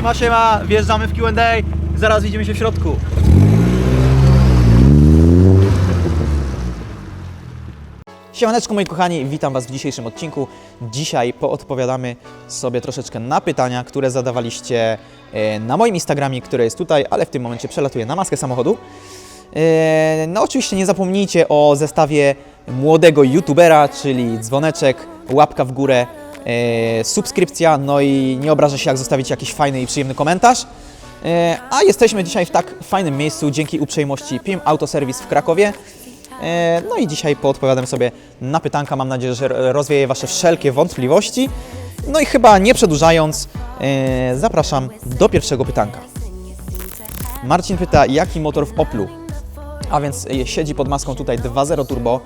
Siema, siema, wjeżdżamy w Q&A, zaraz widzimy się w środku. Siemaneczko moi kochani, witam Was w dzisiejszym odcinku. Dzisiaj poodpowiadamy sobie troszeczkę na pytania, które zadawaliście e, na moim Instagramie, które jest tutaj, ale w tym momencie przelatuję na maskę samochodu. E, No oczywiście nie zapomnijcie o zestawie młodego youtubera, czyli dzwoneczek, łapka w górę, subskrypcja, no i nie obrażę się jak zostawić jakiś fajny i przyjemny komentarz. E, A jesteśmy dzisiaj w tak fajnym miejscu dzięki uprzejmości PIM Autoserwis w Krakowie. E, No i dzisiaj poodpowiadam sobie na pytanka. Mam nadzieję, że rozwieję Wasze wszelkie wątpliwości. No i chyba nie przedłużając, e, zapraszam do pierwszego pytanka. Marcin pyta, jaki motor w Oplu? A więc e, siedzi pod maską tutaj 2.0 turbo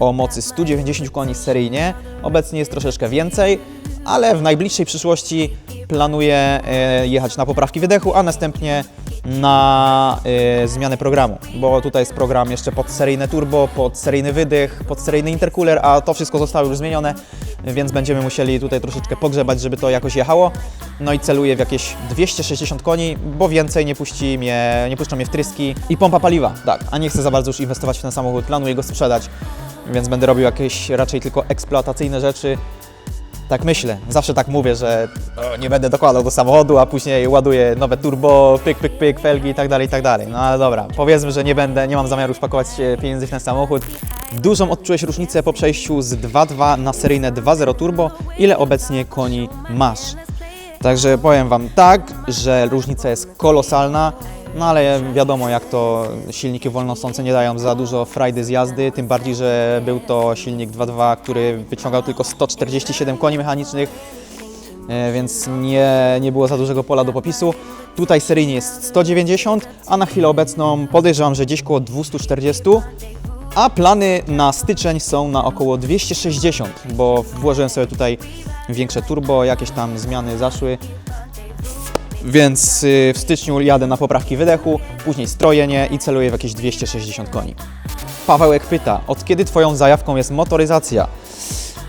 o mocy 190 koni seryjnie. Obecnie jest troszeczkę więcej, ale w najbliższej przyszłości planuję e, jechać na poprawki wydechu, a następnie na e, zmianę programu, bo tutaj jest program jeszcze pod seryjne turbo, pod seryjny wydech, pod seryjny intercooler, a to wszystko zostało już zmienione, więc będziemy musieli tutaj troszeczkę pogrzebać, żeby to jakoś jechało. No i celuję w jakieś 260 koni, bo więcej nie puści mnie, nie puszczą mnie wtryski i pompa paliwa, tak, a nie chcę za bardzo już inwestować w ten samochód, planuję go sprzedać, więc będę robił jakieś raczej tylko eksploatacyjne rzeczy, tak myślę, zawsze tak mówię, że nie będę dokładał do samochodu, a później ładuję nowe turbo, pyk, pyk, pyk, felgi i tak dalej, i tak dalej. No ale dobra, powiedzmy, że nie będę, nie mam zamiaru już pakować e, pieniędzy w ten samochód. Dużą odczułeś różnicę po przejściu z 2.2 na seryjne 2.0 turbo. Ile obecnie koni masz? Także powiem Wam tak, że różnica jest kolosalna, no ale wiadomo jak to silniki wolnosące nie dają za dużo frajdy z jazdy, tym bardziej, że był to silnik 2.2, który wyciągał tylko 147 koni mechanicznych, e, więc nie, nie było za dużego pola do popisu. Tutaj seryjnie jest 190, a na chwilę obecną podejrzewam, że gdzieś koło 240, a plany na styczeń są na około 260, bo włożyłem sobie tutaj większe turbo, jakieś tam zmiany zaszły, więc y, w styczniu jadę na poprawki wydechu, później strojenie i celuję w jakieś 260 koni. Pawełek pyta, od kiedy Twoją zajawką jest motoryzacja?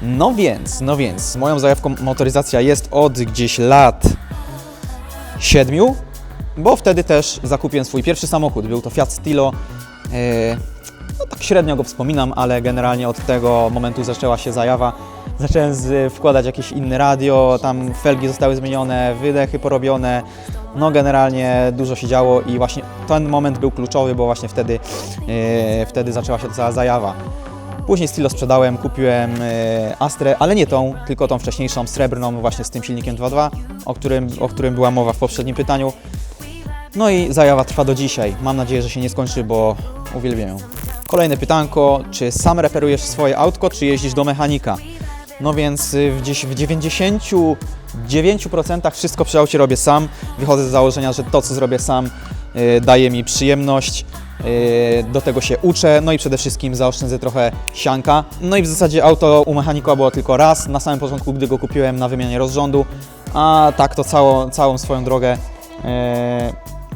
No więc, no więc, moją zajawką motoryzacja jest od gdzieś lat siedmiu, bo wtedy też zakupiłem swój pierwszy samochód. Był to Fiat Stilo. E, No tak średnio go wspominam, ale generalnie od tego momentu zaczęła się zajawa. Zacząłem z, wkładać jakieś inne radio, tam felgi zostały zmienione, wydechy porobione. No generalnie dużo się działo i właśnie ten moment był kluczowy, bo właśnie wtedy, e, wtedy zaczęła się cała zajawa. Później Stilo sprzedałem, kupiłem e, Astrę, ale nie tą, tylko tą wcześniejszą, srebrną, właśnie z tym silnikiem 2.2, o którym, o którym była mowa w poprzednim pytaniu. No i zajawa trwa do dzisiaj. Mam nadzieję, że się nie skończy, bo uwielbiam ją. Kolejne pytanko, czy sam reperujesz swoje autko, czy jeździsz do mechanika? No więc y, w gdzieś w 99% wszystko przy aucie robię sam. Wychodzę z założenia, że to, co zrobię sam, y, daje mi przyjemność. y, Do tego się uczę, no i przede wszystkim zaoszczędzę trochę sianka. No i w zasadzie auto u mechanika było tylko raz, na samym początku, gdy go kupiłem na wymianie rozrządu, a tak to całą, całą swoją drogę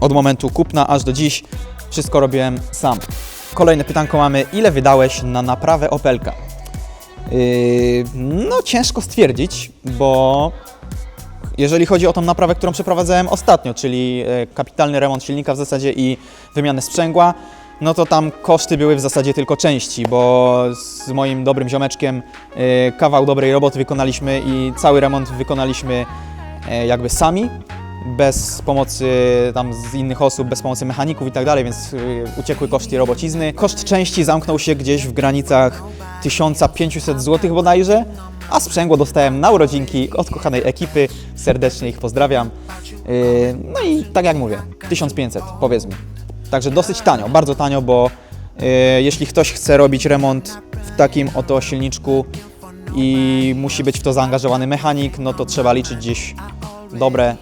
od momentu kupna aż do dziś wszystko robiłem sam. Kolejne pytanko mamy, ile wydałeś na naprawę Opelka? Yy, no ciężko stwierdzić, bo jeżeli chodzi o tą naprawę, którą przeprowadzałem ostatnio, czyli e, kapitalny remont silnika w zasadzie i wymianę sprzęgła, no to tam koszty były w zasadzie tylko części, bo z moim dobrym ziomeczkiem e, kawał dobrej roboty wykonaliśmy i cały remont wykonaliśmy e, jakby sami, bez pomocy tam z innych osób, bez pomocy mechaników i tak dalej, więc y, uciekły koszty robocizny. Koszt części zamknął się gdzieś w granicach 1500 zł bodajże, a sprzęgło dostałem na urodzinki od kochanej ekipy. Serdecznie ich pozdrawiam. Yy, No i tak jak mówię, 1500 powiedzmy. Także dosyć tanio, bardzo tanio, bo yy, jeśli ktoś chce robić remont w takim oto silniczku i musi być w to zaangażowany mechanik, no to trzeba liczyć gdzieś dobre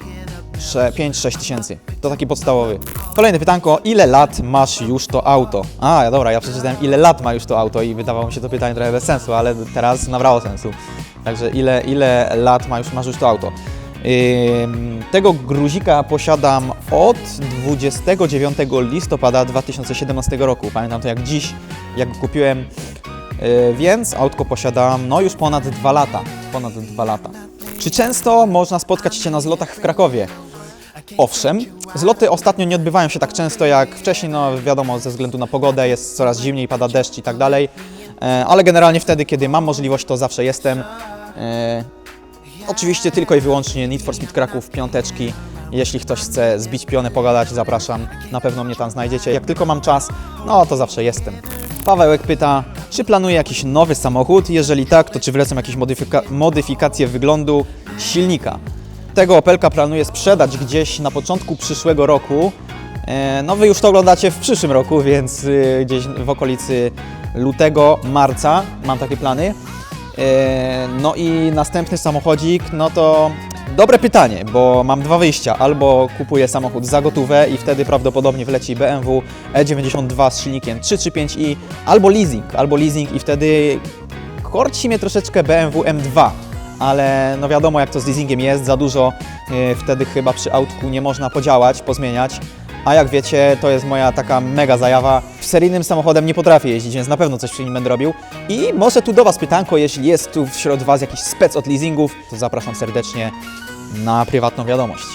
5-6 tysięcy. To taki podstawowy. Kolejne pytanko, ile lat masz już to auto? A, dobra, ja przeczytałem ile lat ma już to auto i wydawało mi się to pytanie trochę bez sensu, ale teraz nabrało sensu. Także ile, ile lat ma już, masz już to auto? Ym, tego gruzika posiadam od 29 listopada 2017 roku. Pamiętam to jak dziś, jak go kupiłem, Yy, więc autko posiadam no już ponad 2 lata. Ponad 2 lata. Czy często można spotkać Cię na zlotach w Krakowie? Owszem, zloty ostatnio nie odbywają się tak często jak wcześniej, no wiadomo, ze względu na pogodę jest coraz zimniej, pada deszcz i tak dalej, E, ale generalnie wtedy, kiedy mam możliwość, to zawsze jestem. E, Oczywiście tylko i wyłącznie Need for Speed Kraków, piąteczki. Jeśli ktoś chce zbić pionę, pogadać, zapraszam. Na pewno mnie tam znajdziecie. Jak tylko mam czas, no to zawsze jestem. Pawełek pyta, czy planuje jakiś nowy samochód? Jeżeli tak, to czy wlecą jakieś modyfika modyfikacje wyglądu silnika? Tego Opelka planuję sprzedać gdzieś na początku przyszłego roku. E, No wy już to oglądacie w przyszłym roku, więc y, gdzieś w okolicy lutego, marca mam takie plany. E, No i następny samochodzik, no to dobre pytanie, bo mam dwa wyjścia. Albo kupuję samochód za gotówę i wtedy prawdopodobnie wleci BMW E92 z silnikiem 335i, albo leasing, albo leasing i wtedy korci mnie troszeczkę BMW M2, ale no wiadomo jak to z leasingiem jest, za dużo e, wtedy chyba przy autku nie można podziałać, pozmieniać. A jak wiecie, to jest moja taka mega zajawa. Seryjnym samochodem nie potrafię jeździć, więc na pewno coś przy nim będę robił. I może tu do Was pytanko, jeśli jest tu wśród Was jakiś spec od leasingów, to zapraszam serdecznie na prywatną wiadomość.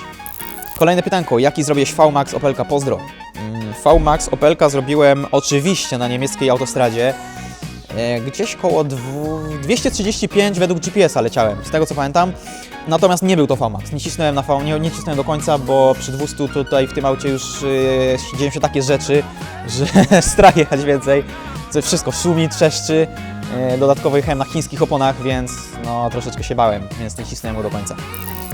Kolejne pytanko, jaki zrobiłeś VMAX Opelka? Pozdro. Mm, VMAX Opelka zrobiłem oczywiście na niemieckiej autostradzie. E, Gdzieś koło dwu- 235 według GPS-a leciałem, z tego co pamiętam. Natomiast nie był to VMAX. Nie cisnąłem na V, nie, nie cisnąłem do końca, bo przy 200 tutaj w tym aucie już yy, dzieją się takie rzeczy, że strach jechać więcej. Wszystko szumi, trzeszczy. Yy, dodatkowo jechałem na chińskich oponach, więc no troszeczkę się bałem, więc nie cisnąłem go do końca.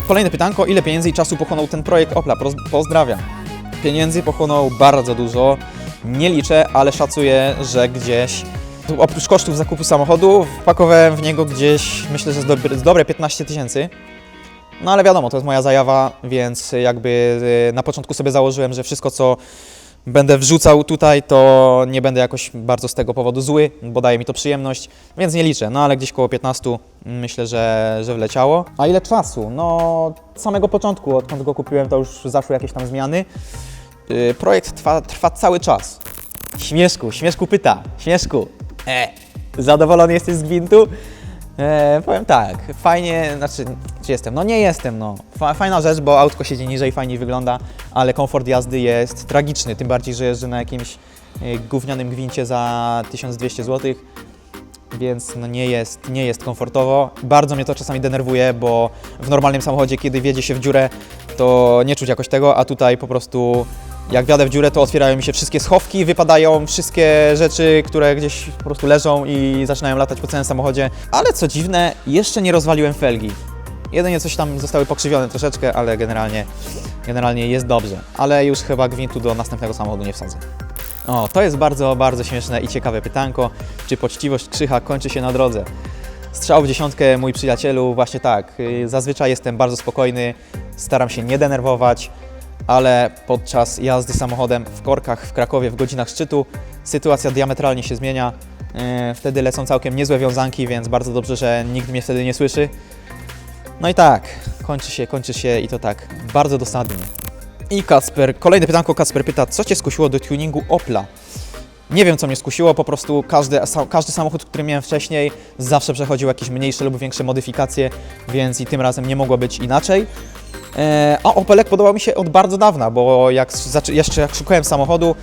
Kolejne pytanko, ile pieniędzy i czasu pochłonął ten projekt Opla? Poz- Pozdrawiam. Pieniędzy pochłonął bardzo dużo. Nie liczę, ale szacuję, że gdzieś oprócz kosztów zakupu samochodu wpakowałem w niego gdzieś, myślę, że z dobre, z dobre 15 tysięcy. No ale wiadomo, to jest moja zajawa, więc jakby y, na początku sobie założyłem, że wszystko co będę wrzucał tutaj, to nie będę jakoś bardzo z tego powodu zły, bo daje mi to przyjemność, więc nie liczę. No ale gdzieś koło 15 myślę, że, że wleciało. A ile czasu? No od samego początku, odkąd go kupiłem, to już zaszły jakieś tam zmiany. Y, Projekt trwa, trwa cały czas. Śmieszku, Śmieszku pyta. Śmieszku, e, zadowolony jesteś z gwintu? E, powiem tak, fajnie, znaczy, czy jestem? No nie jestem, no. Fa, fajna rzecz, bo autko siedzi niżej, fajniej wygląda, ale komfort jazdy jest tragiczny, tym bardziej, że jeżdżę na jakimś e, gównianym gwincie za 1200 zł, więc no nie jest, nie jest komfortowo. Bardzo mnie to czasami denerwuje, bo w normalnym samochodzie, kiedy wjedzie się w dziurę, to nie czuć jakoś tego, a tutaj po prostu jak wjadę w dziurę, to otwierają mi się wszystkie schowki, wypadają wszystkie rzeczy, które gdzieś po prostu leżą i zaczynają latać po całym samochodzie. Ale co dziwne, jeszcze nie rozwaliłem felgi. Jedynie coś tam zostały pokrzywione troszeczkę, ale generalnie, generalnie jest dobrze. Ale już chyba gwintu do następnego samochodu nie wsadzę. O, to jest bardzo, bardzo śmieszne i ciekawe pytanko. Czy poczciwość Krzycha kończy się na drodze? Strzał w dziesiątkę, mój przyjacielu, właśnie tak. Y, Zazwyczaj jestem bardzo spokojny, staram się nie denerwować, ale podczas jazdy samochodem w korkach w Krakowie w godzinach szczytu sytuacja diametralnie się zmienia. Y, Wtedy lecą całkiem niezłe wiązanki, więc bardzo dobrze, że nikt mnie wtedy nie słyszy. No i tak, kończy się, kończy się i to tak bardzo dosadnie. I Kacper, kolejne pytanko Kacper pyta, co Cię skusiło do tuningu Opla? Nie wiem, co mnie skusiło, po prostu każdy, każdy samochód, który miałem wcześniej, zawsze przechodził jakieś mniejsze lub większe modyfikacje, więc i tym razem nie mogło być inaczej. E, a Opelek podobał mi się od bardzo dawna, bo jak jeszcze jak szukałem samochodu,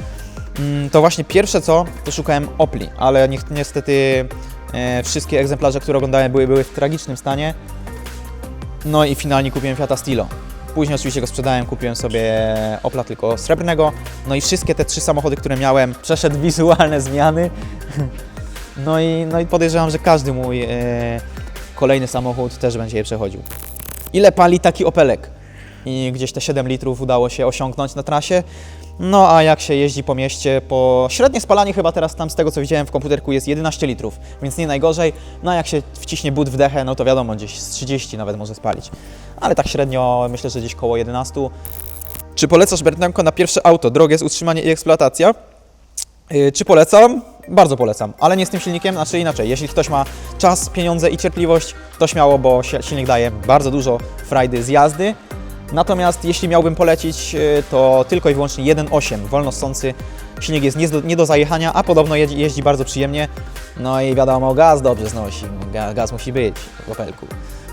mm, to właśnie pierwsze co, to szukałem Opli, ale ni- niestety e, wszystkie egzemplarze, które oglądałem, były, były w tragicznym stanie. No i finalnie kupiłem Fiata Stilo. Później oczywiście go sprzedałem, kupiłem sobie Opla tylko srebrnego. No i wszystkie te trzy samochody, które miałem, przeszedł wizualne zmiany. No i, no i podejrzewam, że każdy mój e, kolejny samochód też będzie je przechodził. Ile pali taki Opelek? I gdzieś te 7 litrów udało się osiągnąć na trasie. No a jak się jeździ po mieście, po średnie spalanie chyba teraz tam z tego co widziałem w komputerku jest 11 litrów, więc nie najgorzej. No a jak się wciśnie but w dechę, no to wiadomo, gdzieś z 30 nawet może spalić. Ale tak średnio myślę, że gdzieś koło 11. Czy polecasz Bernardo na pierwsze auto? Drogie jest utrzymanie i eksploatacja. Yy, Czy polecam? Bardzo polecam, ale nie z tym silnikiem, znaczy inaczej. Jeśli ktoś ma czas, pieniądze i cierpliwość, to śmiało, bo si- silnik daje bardzo dużo frajdy z jazdy. Natomiast jeśli miałbym polecić, yy, to tylko i wyłącznie 1.8, wolnossący. Silnik jest nie do, nie do zajechania, a podobno jeździ, jeździ bardzo przyjemnie. No i wiadomo, gaz dobrze znosi, Ga, gaz musi być w Opelku.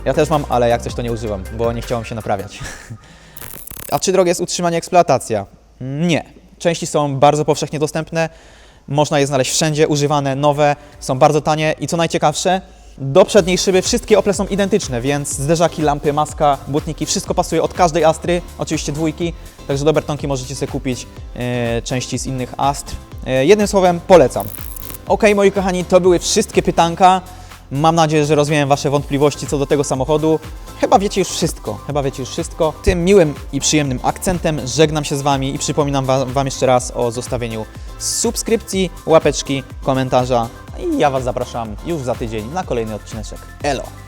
Ja też mam, ale jak coś to nie używam, bo nie chciałem się naprawiać. A czy drogie jest utrzymanie eksploatacja? Nie. Części są bardzo powszechnie dostępne, można je znaleźć wszędzie, używane, nowe, są bardzo tanie i co najciekawsze, do przedniej szyby wszystkie Ople są identyczne, więc zderzaki, lampy, maska, błotniki, wszystko pasuje od każdej Astry, oczywiście dwójki, także do Bertonki możecie sobie kupić e, części z innych Astr. E, jednym słowem, polecam. Ok, moi kochani, to były wszystkie pytanka. Mam nadzieję, że rozwiałem Wasze wątpliwości co do tego samochodu. Chyba wiecie już wszystko, chyba wiecie już wszystko. Tym miłym i przyjemnym akcentem żegnam się z Wami i przypominam wam jeszcze raz o zostawieniu subskrypcji, łapeczki, komentarza. I ja Was zapraszam już za tydzień na kolejny odcineczek. Elo!